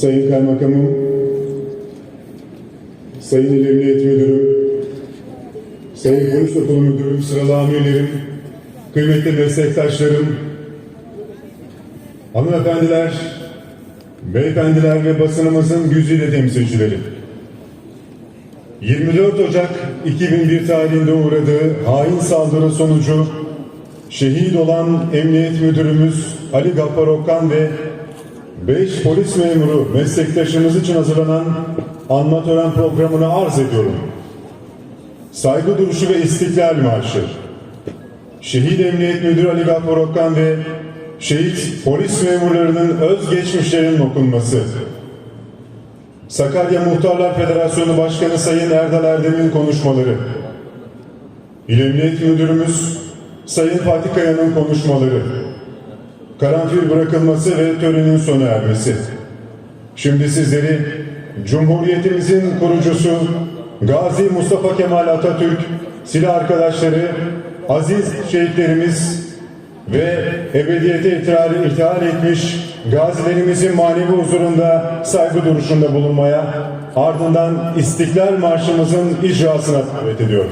Sayın Kaymakamım, Sayın İl Emniyet Müdürüm, Sayın Polis Okulu Müdürüm, sıralı amirlerim, kıymetli meslektaşlarım, hanımefendiler, beyefendiler ve basınımızın güzide temsilcileri. 24 Ocak 2001 tarihinde uğradığı hain saldırı sonucu şehit olan Emniyet Müdürümüz Ali Gaffar Okkan ve 5 polis memuru meslektaşımız için hazırlanan anma tören programını arz ediyorum. Saygı duruşu ve istiklal marşı. Şehit Emniyet Müdürü Ali Gaffar Okkan ve şehit polis memurlarının özgeçmişlerinin okunması. Sakarya Muhtarlar Federasyonu Başkanı Sayın Erdal Erdem'in konuşmaları. İl Emniyet Müdürümüz Sayın Fatih Kaya'nın konuşmaları. Karanfil bırakılması ve törenin sona ermesi. Şimdi sizleri Cumhuriyetimizin kurucusu Gazi Mustafa Kemal Atatürk, silah arkadaşları, aziz şehitlerimiz ve ebediyete ithal, ithal etmiş gazilerimizin manevi huzurunda saygı duruşunda bulunmaya, ardından İstiklal Marşımızın icrasına davet ediyorum.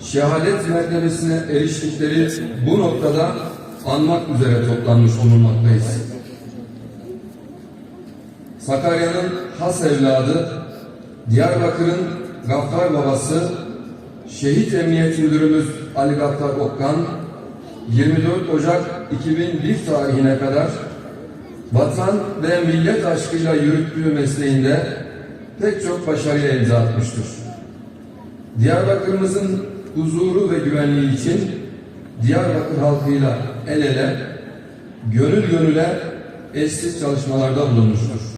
şehadet mertebesine eriştikleri bu noktada anmak üzere toplanmış bulunmaktayız. Sakarya'nın has evladı, Diyarbakır'ın Gaffar babası, Şehit Emniyet Müdürümüz Ali Gaffar Okkan, 24 Ocak 2001 tarihine kadar vatan ve millet aşkıyla yürüttüğü mesleğinde pek çok başarıya imza atmıştır. Diyarbakır'ımızın huzuru ve güvenliği için Diyarbakır halkıyla el ele, gönül gönüle eşsiz çalışmalarda bulunmuştur.